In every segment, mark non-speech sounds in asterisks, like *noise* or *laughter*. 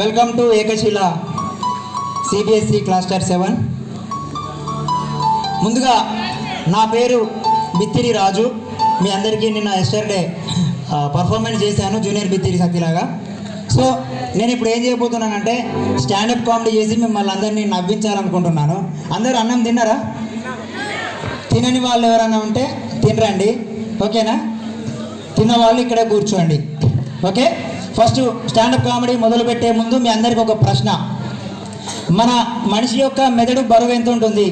Welcome to Ekashila CBSE cluster seven ముందుగా నా పేరు బిత్తిరి రాజు. మీ అందరికీ నిన్న ఎస్టర్డే పర్ఫార్మెన్స్ చేశాను జూనియర్ బిత్తిరి సతిలాగా సో నేను ఇప్పుడు ఏం చేయబోతున్నానంటే స్టాండప్ కామెడీ చేసి మిమ్మల్ని అందరినీ నవ్వించాలనుకుంటున్నాను. అందరూ అన్నం తిన్నారా? తినని వాళ్ళు ఎవరైనా ఉంటే తినరండి. ఓకేనా? తిన్న వాళ్ళు ఇక్కడే కూర్చోండి. ఓకే? ఫస్ట్ స్టాండప్ కామెడీ మొదలుపెట్టే ముందు మీ అందరికి ఒక ప్రశ్న. మన మనిషి యొక్క మెదడు బరువు ఎంత ఉంటుంది?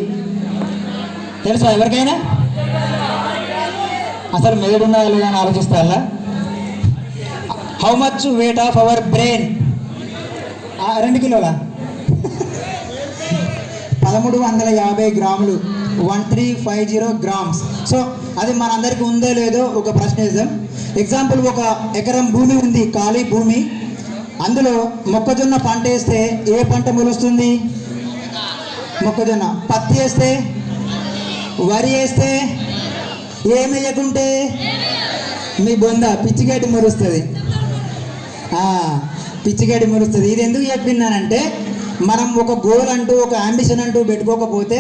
తెలుసా ఎవరికైనా? అసలు మెదడు ఉందా లేదా అని ఆలోచిస్తారా? How much weight of our brain రెండు కిలోలా? పదమూడు వందల యాభై గ్రాములు. One three five zero grams. So అది మనందరికీ ఉందో లేదో ఒక ప్రశ్న వేద్దాం. ఎగ్జాంపుల్ ఒక ఎకరం భూమి ఉంది ఖాళీ భూమి. అందులో మొక్కజొన్న పంట వేస్తే ఏ పంట మొలుస్తుంది? మొక్కజొన్న. పత్తి వేస్తే? వరి వేస్తే? ఏమి వేయకుంటే? మీ బొంద పిచ్చిగడ్డి మురుస్తుంది పిచ్చిగడ్డి మురుస్తుంది ఇది ఎందుకు చెప్పినానంటే మనం ఒక గోల్ అంటూ ఒక అంబిషన్ అంటూ పెట్టుకోకపోతే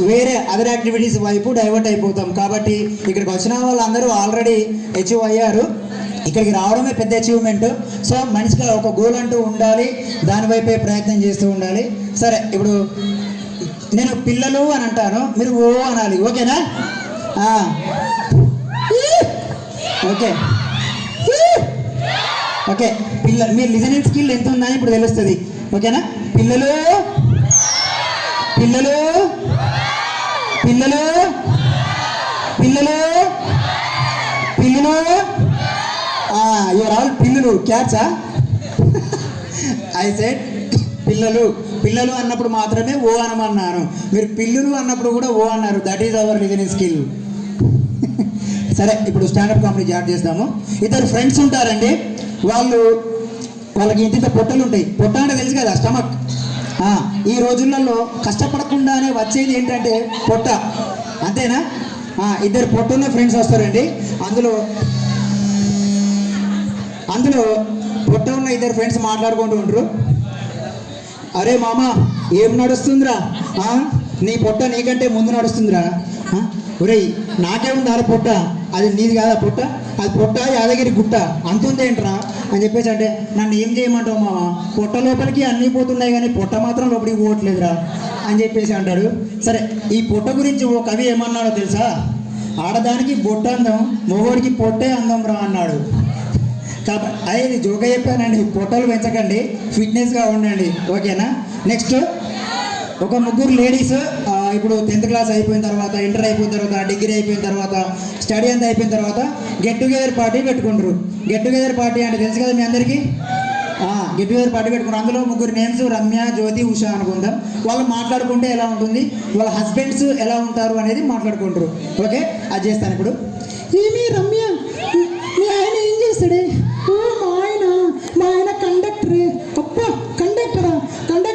వేరే అదర్ యాక్టివిటీస్ వైపు డైవర్ట్ అయిపోతాం. కాబట్టి ఇక్కడికి వచ్చిన వాళ్ళందరూ ఆల్రెడీ అచీవ్ అయ్యారు. ఇక్కడికి రావడమే పెద్ద అచీవ్మెంట్ సో మనిషిగా ఒక గోల్ అంటూ ఉండాలి. దాని వైపే ప్రయత్నం చేస్తూ ఉండాలి. సరే ఇప్పుడు నేను పిల్లలు అని అంటాను. మీరు ఓ అనాలి. ఓకేనా? ఓకే. ఓకే. పిల్ల మీ లిజనింగ్ స్కిల్ ఎంత ఉందని ఇప్పుడు తెలుస్తుంది. ఓకేనా? పిల్లలు? పిల్లలు? పిల్లలు? పిల్లలు? పిల్లులు యువర్ ఆల్ పిల్లులు క్యాట్సా? ఐ సెడ్ పిల్లలు. పిల్లలు అన్నప్పుడు మాత్రమే ఓ అనమన్నాను మీరు పిల్లులు అన్నప్పుడు కూడా ఓ అన్నారు. That is our listening skill సరే ఇప్పుడు స్టాండప్ కామెడీ జాయిన్ చేస్తాము. ఇద్దరు ఫ్రెండ్స్ ఉంటారండి. వాళ్ళు వాళ్ళకి ఇంత ఇంత పొట్టలు ఉంటాయి. పొట్ట అంటే తెలుసు కదా స్టమక్. ఈ రోజులలో కష్టపడకుండానే వచ్చేది ఏంటంటే పొట్ట. అంతేనా? ఇద్దరు ఇద్దరు పొట్టున్న ఫ్రెండ్స్ వస్తారండి. అందులో అందులో పొట్ట ఉన్న ఇద్దరు ఫ్రెండ్స్ మాట్లాడుకుంటూ ఉంటారు అరే మామ ఏం నడుస్తుందిరా? నీ పొట్ట నీకంటే ముందు నడుస్తుందిరా. ఒరేయ్ నాకే ఉంది అరే పొట్ట? అది నీది కాదా పొట్ట? అది పొట్ట యాదగిరి గుట్ట. అంతుందేంట్రా? అని చెప్పేసి అంటే నన్ను ఏం చేయమంటావు మామ? పొట్ట లోపలికి అన్నీ పోతున్నాయి కానీ పొట్ట మాత్రం లోపలికి పోవట్లేదురా అని చెప్పేసి అంటాడు. సరే ఈ పొట్ట గురించి ఓ కవి ఏమన్నాడో తెలుసా? ఆడదానికి బొట్ట అందం మొగోడికి పొట్టే అందం రా అన్నాడు. కాబట్టి అదే ఇది జోక చెప్పానండి. పొట్టలు పెంచకండి ఫిట్నెస్గా ఉండండి. ఓకేనా? నెక్స్ట్ ఒక ముగ్గురు లేడీస్ ఇప్పుడు టెన్త్ క్లాస్ అయిపోయిన తర్వాత ఇంటర్ అయిపోయిన తర్వాత డిగ్రీ అయిపోయిన తర్వాత స్టడీ అంతా అయిపోయిన తర్వాత గెట్ టుగెదర్ పార్టీ పెట్టుకుంటారు. గెట్ టుగెదర్ పార్టీ అంటే తెలుసు కదా మీ అందరికీ? గెట్ టుగెదర్ పార్టీ పెట్టుకున్నారు అందులో ముగ్గురు నేమ్స్ రమ్య జ్యోతి ఉష అనుకుందాం. వాళ్ళు మాట్లాడుకుంటే ఎలా ఉంటుంది? వాళ్ళ హస్బెండ్స్ ఎలా ఉంటారు అనేది మాట్లాడుకుంటారు. ఓకే? అది చేస్తాను ఇప్పుడు. ఏమి రమ్య? మీ ఆయన ఏం చేస్తాడే? మా ఆయన మా ఆయన కండక్టర్ అప్ప కండక్టరా కండక్టర్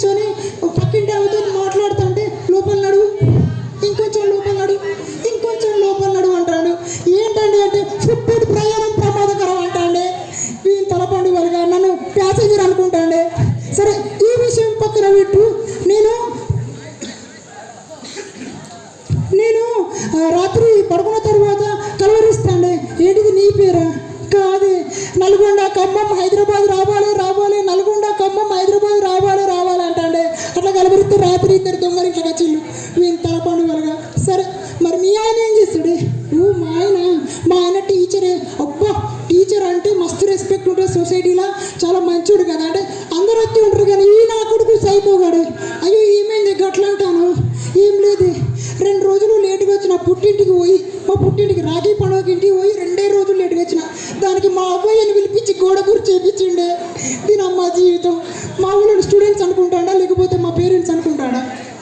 డోర్ అబ్బాయిని గోడ గురి చేపించిండే దీని అమ్మ జీవితం. మా ఊళ్ళో స్టూడెంట్స్ అనుకుంటాడా? లేకపోతే మా పేరెంట్స్ అనుకుంటాడా?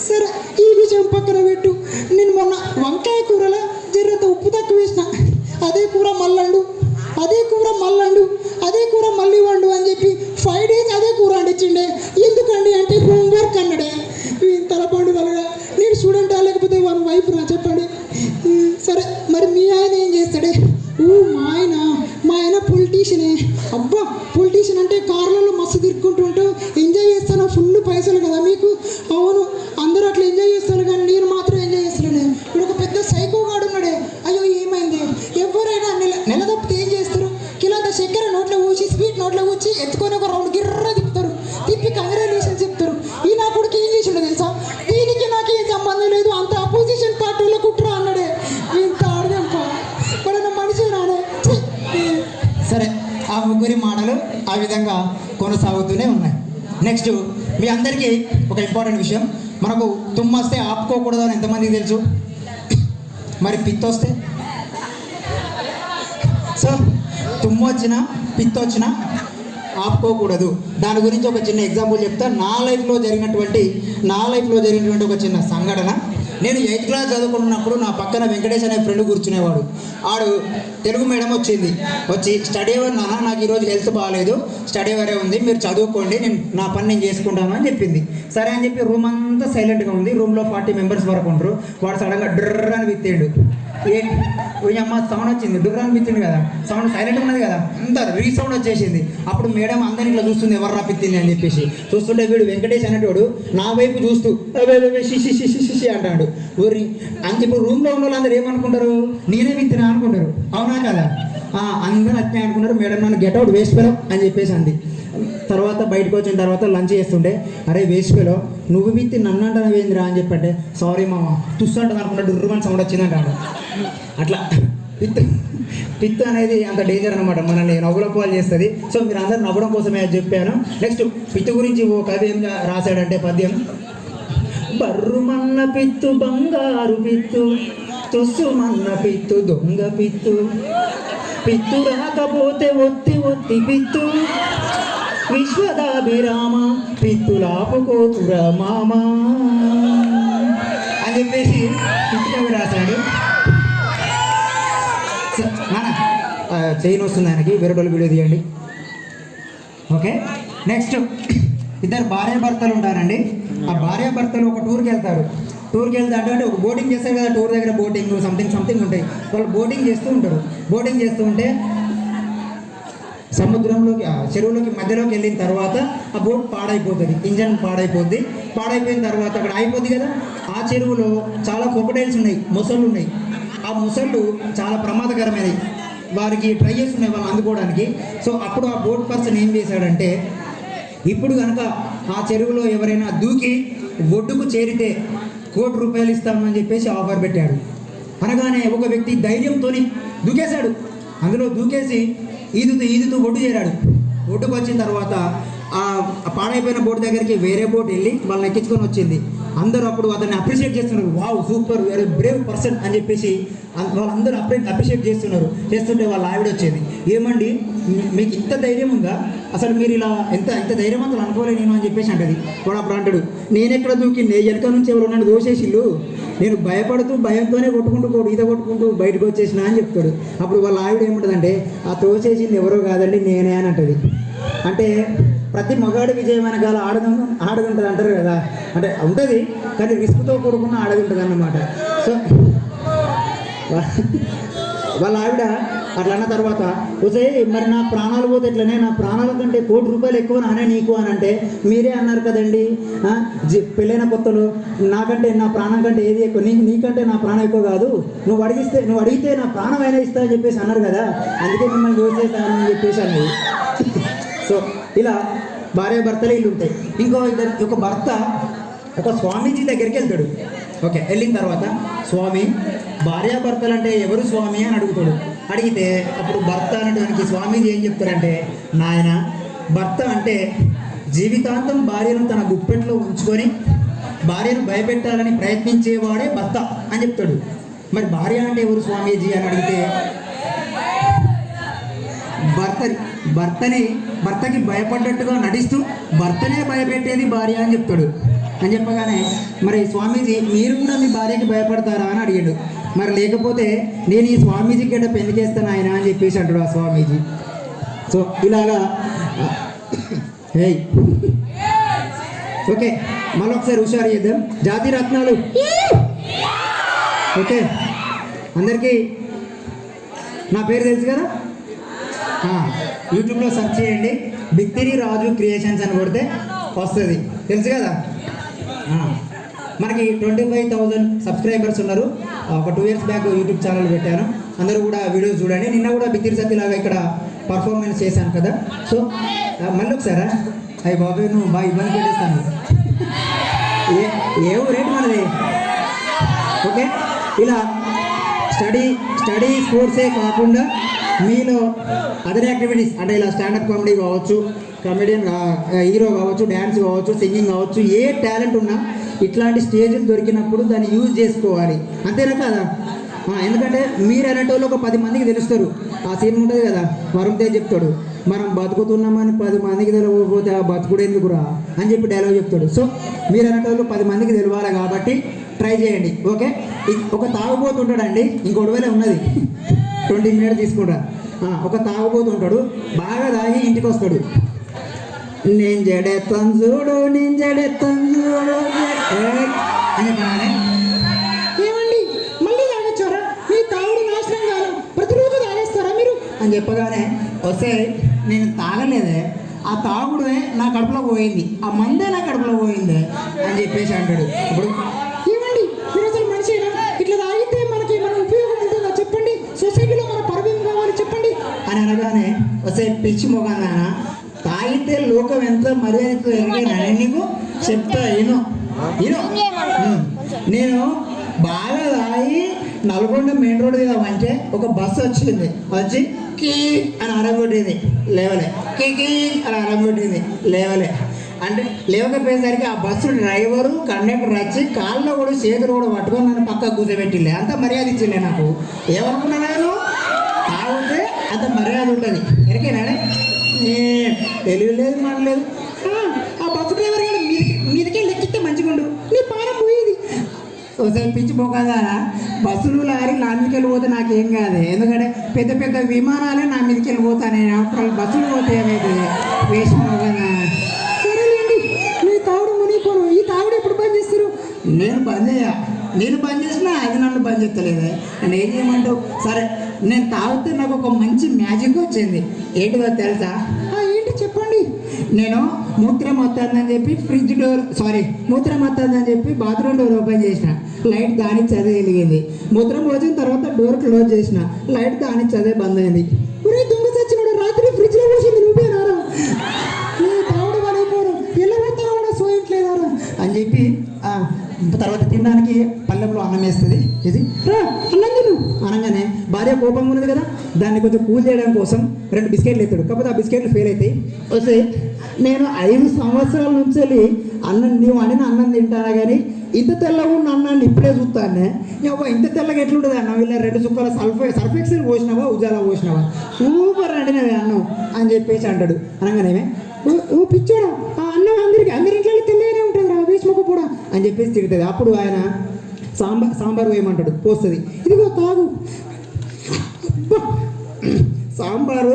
సరే ఈ విషయం పక్కన పెట్టు. నేను మొన్న వంకాయ కూరలో జర్రంత ఉప్పు తక్కువ వేసిన అదే కూర మల్లండు. పొలిటీషియనే అబ్బా పొలిటీషియన్ సరే ఆ ముగ్గురి మాటలు ఆ విధంగా కొనసాగుతూనే ఉన్నాయి. నెక్స్ట్ మీ అందరికీ ఒక ఇంపార్టెంట్ విషయం. మనకు తుమ్మొస్తే ఆపుకోకూడదు అని ఎంతమందికి తెలుసు? మరి పిత్తొస్తే సో తుమ్ము పిత్తొచ్చినా పిత్త ఆపుకోకూడదు. దాని గురించి ఒక చిన్న ఎగ్జాంపుల్ చెప్తా. నా లైఫ్లో జరిగినటువంటి నా లైఫ్లో జరిగినటువంటి ఒక చిన్న సంఘటన. నేను ఎయిత్ క్లాస్ చదువుకున్నప్పుడు నా పక్కన వెంకటేష్ అనే ఫ్రెండ్ కూర్చునేవాడు. ఆడు తెలుగు మేడం వచ్చింది. వచ్చి స్టడీ అవర్ నాన్న? నాకు ఈరోజు హెల్త్ బాగాలేదు స్టడీ అవరే ఉంది? మీరు చదువుకోండి. నేను నా పని నేను చేసుకుంటాను అని చెప్పింది. సరే అని చెప్పి రూమ్ అంతా సైలెంట్గా ఉంది. రూమ్లో ఫార్టీ మెంబర్స్ వరకు ఉంటారు వాడు సడన్గా డ్రర్ అని విత్తేడు. ఏ అమ్మ సౌండ్ వచ్చింది. డుర్రా అనిపించింది కదా? సౌండ్ సైలెంట్ ఉన్నది కదా? అంత రీసౌండ్ వచ్చేసింది. అప్పుడు మేడం అందరిని ఇట్లా చూస్తుంది ఎవరు రాపిత్తింది అని చెప్పేసి. చూస్తుంటే వీడు వెంకటేష్ అనేటోడు నా వైపు చూస్తూ "అబే, అబే, అబే, అంటాడు. ఊరి అంత ఇప్పుడు రూమ్లో ఉన్న వాళ్ళందరూ ఏమనుకుంటారు? నేనే విత్తినా అనుకుంటారు. అవునా కదా? "ఆ, అందరూ అట్నే అనుకున్నారు మేడం నన్ను గెట్ అవుట్ వేస్ట్ అని చెప్పేసి అంది. తర్వాత బయటకు వచ్చిన తర్వాత లంచ్ చేస్తుండే. అరే వేస్ట్ నువ్వు విత్తి నన్ను అంటాను ఏందిరా అని చెప్పంటే సారీ మామ తుస్సు అంటుంది అనుకుంటా డుర్రుమని సౌండ్ వచ్చిందంటాడు అట్లా. పిత్ పిత్ అనేది అంత డేంజర్ అనమాట మనల్ని నవ్వుల పాలు చేస్తుంది. సో మీరు అందరు నవ్వడం కోసమే చెప్పాను. నెక్స్ట్ పిత్తు గురించి ఓ కథ ఏం రాశాడంటే పద్యం. బర్రుమన్న పిత్తు బంగారు పిత్తు తుస్సుమన్న పిత్తు దొంగ పిత్తు పిత్తు రాకపోతే ఒత్తి ఒత్తి పిత్తు విశ్వదాభిరామ పిత్తులాపుకోతురా మామ అని చెప్పేసి పిత్తుకవి రాశాడు. చైన్ వస్తుంది ఆయనకి వేరే వీడియో తీయండి. ఓకే నెక్స్ట్ ఇద్దరు భార్య భర్తలు ఉంటారండి. ఆ భార్య భర్తలు ఒక టూర్కి వెళ్తారు. టూర్కి వెళ్తే అంటే ఒక బోటింగ్ చేస్తారు కదా టూర్ దగ్గర బోటింగ్ సంథింగ్ సంథింగ్ ఉంటాయి. వాళ్ళు బోటింగ్ చేస్తూ ఉంటారు. బోటింగ్ చేస్తూ ఉంటే సముద్రంలోకి ఆ చెరువులోకి మధ్యలోకి వెళ్ళిన తర్వాత ఆ బోట్ పాడైపోతుంది. ఇంజన్ పాడైపోద్ది. పాడైపోయిన తర్వాత అక్కడ అయిపోద్ది కదా? ఆ చెరువులో చాలా క్రొకడైల్స్ ఉన్నాయి మొసళ్ళు ఉన్నాయి. ఆ మొసళ్ళు చాలా ప్రమాదకరమైనవి. వారికి ట్రై చేస్తున్నాయి వాళ్ళు అందుకోవడానికి. సో అప్పుడు ఆ బోట్ పర్సన్ ఏం చేశాడంటే ఇప్పుడు కనుక ఆ చెరువులో ఎవరైనా దూకి ఒడ్డుకు చేరితే కోటి రూపాయలు ఇస్తామని చెప్పేసి ఆఫర్ పెట్టాడు. అనగానే ఒక వ్యక్తి ధైర్యంతోని దూకేశాడు. అందులో దూకేసి ఈదుతూ ఈదుతూ ఒడ్డు చేరాడు. ఒడ్డుకు వచ్చిన తర్వాత ఆ ఆ పాడైపోయిన బోట్ దగ్గరికి వేరే బోట్ వెళ్ళి వాళ్ళని ఎక్కించుకొని వచ్చింది. అందరూ అప్పుడు అతన్ని అప్రిషియేట్ చేస్తున్నారు. Wow super very brave person అని చెప్పేసి వాళ్ళందరూ అప్రి అప్రిషియేట్ చేస్తున్నారు. చేస్తుంటే వాళ్ళ ఆవిడ వచ్చేది. ఏమండి మీకు ఇంత ధైర్యం ఉందా? అసలు మీరు ఇలా ఎంత ఎంత ధైర్యవంతులు అనుకోలే నేను అని చెప్పేసి అంటది. వాడు అప్పుడు అంటాడు నేను ఎక్కడ దూకి నే వెనక నుంచి ఎవరు నన్ను దోసేసిల్లు? నేను భయపడుతూ భయంతోనే కొట్టుకుంటూ ఈత కొట్టుకుంటూ బయటకు వచ్చేసిన అని చెప్తాడు. అప్పుడు వాళ్ళ ఆవిడ ఏముంటుందంటే ఆ తోసేసింది ఎవరో కాదండి నేనే అని అంటది. అంటే ప్రతి మగాడి విజయం వెనకాల ఆడదు ఆడది ఉంటుంది అంటారు కదా. అంటే ఉంటుంది కానీ రిస్క్తో కూడుకున్న ఆడది ఉంటుంది అన్నమాట సో వాళ్ళ ఆవిడ అట్లా అన్న తర్వాత ఉదయ్ మరి నా ప్రాణాలు పోతే ఎట్లనే? నా ప్రాణాల కంటే కోటి రూపాయలు ఎక్కువ నానే నీకు అని అంటే మీరే అన్నారు కదండి పెళ్ళైన కొత్తలు నాకంటే నా ప్రాణం కంటే ఏది ఎక్కువ? నీ నీకంటే నా ప్రాణం ఎక్కువ కాదు. నువ్వు అడిగిస్తే నువ్వు అడిగితే నా ప్రాణం అయినా ఇస్తా అని చెప్పేసి అన్నారు కదా. అందుకే మిమ్మల్ని దోసేసాను చేస్తానని చెప్పేసి అన్నది. సో ఇలా భార్య భర్తలు ఇల్లు ఉంటాయి. ఇంకో ఇద్దరు ఒక భర్త ఒక స్వామీజీ దగ్గరికి వెళ్తాడు. ఓకే వెళ్ళిన తర్వాత స్వామి భార్యాభర్తలు అంటే ఎవరు స్వామి అని అడుగుతాడు. అడిగితే అప్పుడు భర్త అనేటువంటి స్వామీజీ ఏం చెప్తారంటే నాయన భర్త అంటే జీవితాంతం భార్యను తన గుప్పెట్లో ఉంచుకొని భార్యను భయపెట్టాలని ప్రయత్నించేవాడే భర్త అని చెప్తాడు. మరి భార్య అంటే ఎవరు స్వామీజీ అని అడిగితే భర్త భర్తని భర్తకి భయపడ్డట్టుగా నటిస్తూ భర్తనే భయపెట్టేది భార్య అని చెప్తాడు. అని చెప్పగానే మరి స్వామీజీ మీరు కూడా మీ భార్యకి భయపడతారా? అని అడిగాడు. మరి లేకపోతే నేను ఈ స్వామీజీ గడ్డ పెళ్ళికేస్తాను ఆయన అని చెప్పేసి అంటాడు ఆ స్వామీజీ. సో ఇలాగా హేయ్ ఓకే మళ్ళీ ఒకసారి హుషారు చేద్దాం. జాతి రత్నాలు. ఓకే అందరికీ నా పేరు తెలుసు కదా? యూట్యూబ్లో సెర్చ్ చేయండి. బిత్తిరి రాజు క్రియేషన్స్ అని కొడితే వస్తుంది. తెలుసు కదా? మనకి ట్వంటీ ఫైవ్ థౌజండ్ సబ్స్క్రైబర్స్ ఉన్నారు ఒక two years back YouTube channel పెట్టాను. అందరూ కూడా వీడియోస్ చూడండి. నిన్న కూడా బిక్తిరి సత్యలాగా ఇక్కడ పర్ఫార్మెన్స్ చేశాను కదా. సో మళ్ళీ ఒకసారా? అయ్యి బాబాయ్ నువ్వు బాగా ఇబ్బంది పెట్టేస్తాను. ఏ ఏ రేటు మనది? ఓకే ఇలా స్టడీ స్టడీ స్పోర్ట్సే కాకుండా మీలో అదర్ యాక్టివిటీస్ అంటే ఇలా స్టాండప్ కామెడీ కావచ్చు కమెడియన్ హీరో కావచ్చు డ్యాన్స్ కావచ్చు సింగింగ్ కావచ్చు ఏ టాలెంట్ ఉన్నా ఇట్లాంటి స్టేజ్లు దొరికినప్పుడు దాన్ని యూజ్ చేసుకోవాలి. అంతేనా కదా? ఎందుకంటే మీరు అనేటోళ్ళు ఒక పది మందికి తెలుస్తారు. ఆ సీన్ ఉంటుంది కదా వరుణ్ తేజ్ చెప్తాడు మనం బతుకుతున్నామని పది మందికి తెలియకపోతే ఆ బతుకుడు ఎందుకురా? అని చెప్పి డైలాగ్ చెప్తాడు. సో మీరు అనేటోళ్ళు పది మందికి తెలియాలి కాబట్టి ట్రై చేయండి ఓకే ఒక తాగుబోతు ఉంటాడండి వేలే ఉన్నది. ట్వంటీ మినిట్స్ తీసుకుంటా. ఒక తాగుబోతు ఉంటాడు. బాగా తాగి ఇంటికి వస్తాడు నేను జడెత్తాను చూడు నేను జడెత్తాను చూడు. ఏ, అని చెప్పగానే ఏమండి? మళ్ళీ తాగొచ్చారా? మీ తాగుడు నాశనం కాదు. ప్రతిరోజు తాగేస్తారా మీరు? అని చెప్పగానే వస్తే నేను తాగలేదే. ఆ తాగుడే నా కడుపులో పోయింది. ఆ మందే నా కడుపులో పోయింది. అని చెప్పేసి అంటాడు. ఇప్పుడు అనగానే వస్తే పిచ్చి మొగంగా తాగితే లోకం ఎంత మర్యాదతో ఎరిగినా? నీకు చెప్తా ఇను. ఉమ్. నేను బాగా తాగి నల్గొండ మెయిన్ రోడ్ మీద అంటే ఒక బస్సు వచ్చింది. వచ్చి కీ అని అరగొట్టింది లేవలే. కీ కీ అని అరగొట్టింది లేవలే. అంటే లేవకపోయేసరికి ఆ బస్సు డ్రైవరు కండక్టర్ వచ్చి కాళ్ళలో కూడా చేతులు కూడా పట్టుకొని నన్ను పక్కకు కూర్చోబెట్టిలే అంత మర్యాద ఇచ్చిండే నాకు. ఏమనుకున్నా నేను అంత మర్యాద ఉంటుంది. ఎరికేనా తెలివి లేదు మాట ఆ, బస్సు డ్రైవర్ గారు మీదకి మీదకే లెక్కిస్తే మంచిగుండు. నీ పానం పోయేది. ఒకసారి పిచ్చి బస్సులు లారీ నా మీదకి వెళ్ళిపోతే నాకేం కాదు. ఎందుకంటే పెద్ద పెద్ద విమానాలే నా మీదకి వెళ్ళిపోతాను అప్పుడు బస్సులు పోతే ఏమైతే వేసిన సరేలేండి నీ తాగుడు మునిగిపోను. ఈ తాగుడు ఎప్పుడు బంద్ చేస్తారు? నేను బంద్ చేయ. నేను బంద్ చేసినా అది నన్ను బంద్ చేస్తలేదు. నేను ఏం చేయమంటావు? సరే. నేను తాగితే నాకు ఒక మంచి మ్యాజిక్ వచ్చింది. ఏంటిదో తెలుసా? ఆ, ఏంటి చెప్పండి. నేను మూత్రం వస్తుందని చెప్పి ఫ్రిడ్జ్ డోర్ సారీ మూత్రం వస్తుందని చెప్పి బాత్రూమ్ డోర్ ఓపెన్ చేసిన. లైట్ దాని చదివి వెలిగింది. మూత్రం వచ్చిన తర్వాత డోర్ క్లోజ్ చేసిన. లైట్ దాని చదివి బంద్ అయింది. ఒరే దొంగ చచ్చినాడు రాత్రి ఫ్రిడ్జ్లో పోసింది నువ్వేనారా తాగుడు పడైపోరు ఎలా పోతారో కూడా సోయట్లేదారా అని చెప్పి తర్వాత తినడానికి పల్లెంలో అన్నం వేస్తుంది. ఇది రా అన్నం తిను. అనగానే భార్య కోపం ఉన్నది కదా దాన్ని కొంచెం కూల్ చేయడం కోసం రెండు బిస్కెట్లు ఎత్తాడు. కాకపోతే ఆ బిస్కెట్లు ఫెయిల్ అవుతాయి వస్తే నేను ఐదు సంవత్సరాల నుంచి వెళ్ళి అన్నం నీవు అడిన అన్నం తింటానా కానీ ఇంత తెల్లగా ఉన్న అన్నాన్ని ఇప్పుడే చూస్తానే. అవ్వ ఇంత తెల్లగా ఎట్లుంటుంది అన్నం? వీళ్ళ రెండు చుక్కల సల్ఫే సర్ఫెక్సల్ పోసినావా ఉజాలా పోసినావా? సూపర్ అండినవి అన్నం అని చెప్పేసి అంటాడు. అనగానేమే ఓ పిచ్చోడా ఆ అన్నం అందరికి అందరి ఇంట్లో తెల్లగానే ఉంటుంది రా వేసుకోక కూడా అని చెప్పేసి తిరుగుతుంది అప్పుడు ఆయన సాంబార్ సాంబార్ వేయమంటాడు పోస్తుంది. ఇదిగో తాగు *coughs* సాంబారు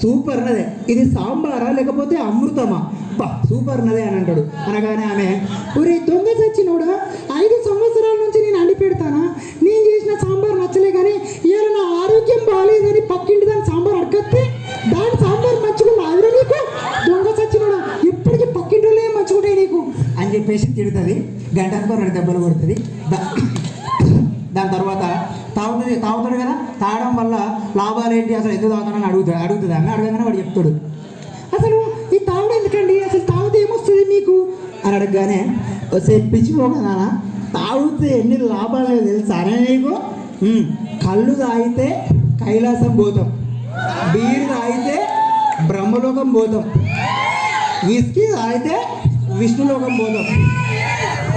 సూపర్ నదే. ఇది సాంబారా లేకపోతే అమృతమా? బా సూపర్ నదే అని అంటాడు. అనగానే ఆమె ఒరే దొంగ చచ్చినోడా ఐదు సంవత్సరాల నుంచి నేను అండి పెడతానా? నేను చేసిన సాంబార్ నచ్చలే కానీ ఇవాళ నా ఆరోగ్యం బాగాలేదని పక్కింటి దాని సాంబార్ అడగత్తే దాని సాంబార్ మంచిగా అదిరా నీకు? దొంగ చచ్చినోడా ఎప్పటికీ పక్కింటిలోనే మంచుకుంటాయి నీకు? అని చెప్పేసి తిడుతుంది. గంటకు రెండు దెబ్బలు కొడుతుంది. *coughs* దాని తర్వాత తాగుతుంది తాగుతాడు కదా? తాగడం వల్ల లాభాలు ఏంటి? అసలు ఎందుకు తాగుతానని అడుగుతాడు. అడుగుతుంది ఆమె అడగగానే వాడు చెప్తాడు. అసలు ఈ తాగుడు ఎందుకండి? అసలు తాగితే ఏమొస్తుంది మీకు? అని అడగగానే వస్తే పిచ్చిపోగా నాన్న. తాగితే ఎన్ని లాభాలు తెలుసానే నీకు? కళ్ళు తాగితే కైలాసం పోతాం. బీరు తాగితే బ్రహ్మలోకం పోతాం. విస్కీ తాగితే విష్ణులోకం పోతాం.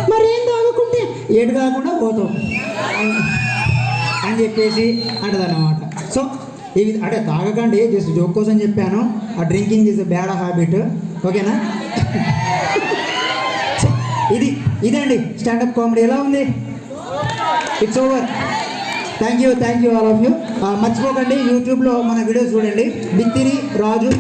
మరి ఏం ఏడు కాకుండా పోతాం. అని- చెప్పేసి అంటదన్నమాట. సో ఇవి అంటే తాగకండి జస్ట్ జోక్ కోసం చెప్పాను. ఆ డ్రింకింగ్ ఇస్ బ్యాడ్ హ్యాబిట్ ఓకేనా? *laughs* ఇది ఇదండి. స్టాండప్ కామెడీ ఎలా ఉంది? It's over thank you thank you all of you మర్చిపోకండి యూట్యూబ్లో మన వీడియోస్ చూడండి. బిత్తిరి రాజు